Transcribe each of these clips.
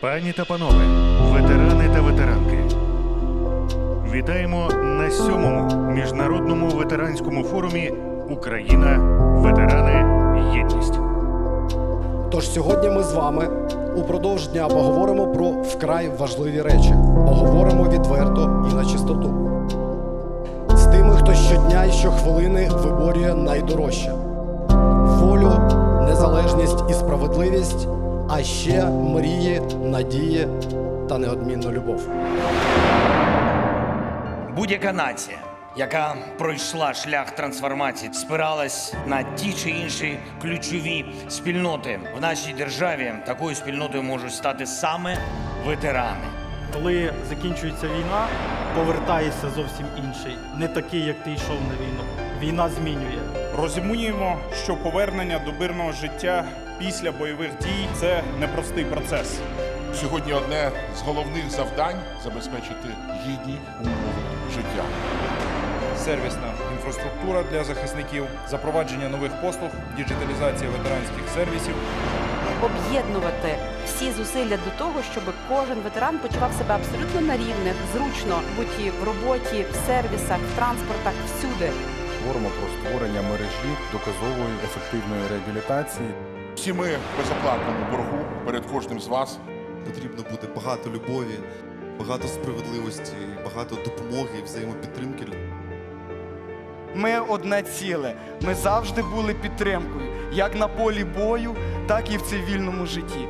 Пані та панове, ветерани та ветеранки. Вітаємо на сьомому міжнародному ветеранському форумі Україна, ветерани, єдність. Тож сьогодні ми з вами упродовж дня поговоримо про вкрай важливі речі. Поговоримо відверто і на чистоту. З тими, хто щодня і щохвилини виборює найдорожче: волю, незалежність і справедливість, а ще мрії, надії та неодмінну любов. Будь-яка нація, яка пройшла шлях трансформації, спиралась на ті чи інші ключові спільноти в нашій державі. Такою спільнотою можуть стати саме ветерани. Коли закінчується війна, повертаєшся зовсім інший, не такий, як ти йшов на війну. Війна змінює. Розуміємо, що повернення до мирного життя після бойових дій це непростий процес. Сьогодні одне з головних завдань забезпечити гідні умови життя. сервісна інфраструктура для захисників, запровадження нових послуг, діджиталізація ветеранських сервісів. об'єднувати всі зусилля до того, щоб кожен ветеран почував себе абсолютно на рівних, зручно будь і в роботі, в сервісах, в транспортах, всюди. Говоримо про створення мережі доказової ефективної реабілітації. Всі ми в безоплатному боргу перед кожним з вас. Потрібно буде багато любові, багато справедливості, багато допомоги і взаємопідтримки. Ми одне ціле. Ми завжди були підтримкою, як на полі бою, так і в цивільному житті.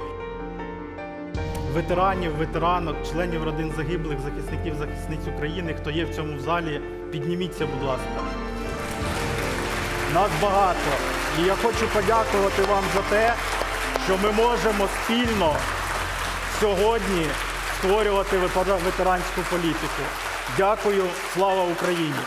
Ветеранів, ветеранок, членів родин загиблих, захисників, захисниць України, хто є в цьому залі, підніміться, будь ласка. Нас багато. І я хочу подякувати вам за те, що ми можемо спільно сьогодні створювати ветеранську політику. Дякую, слава Україні!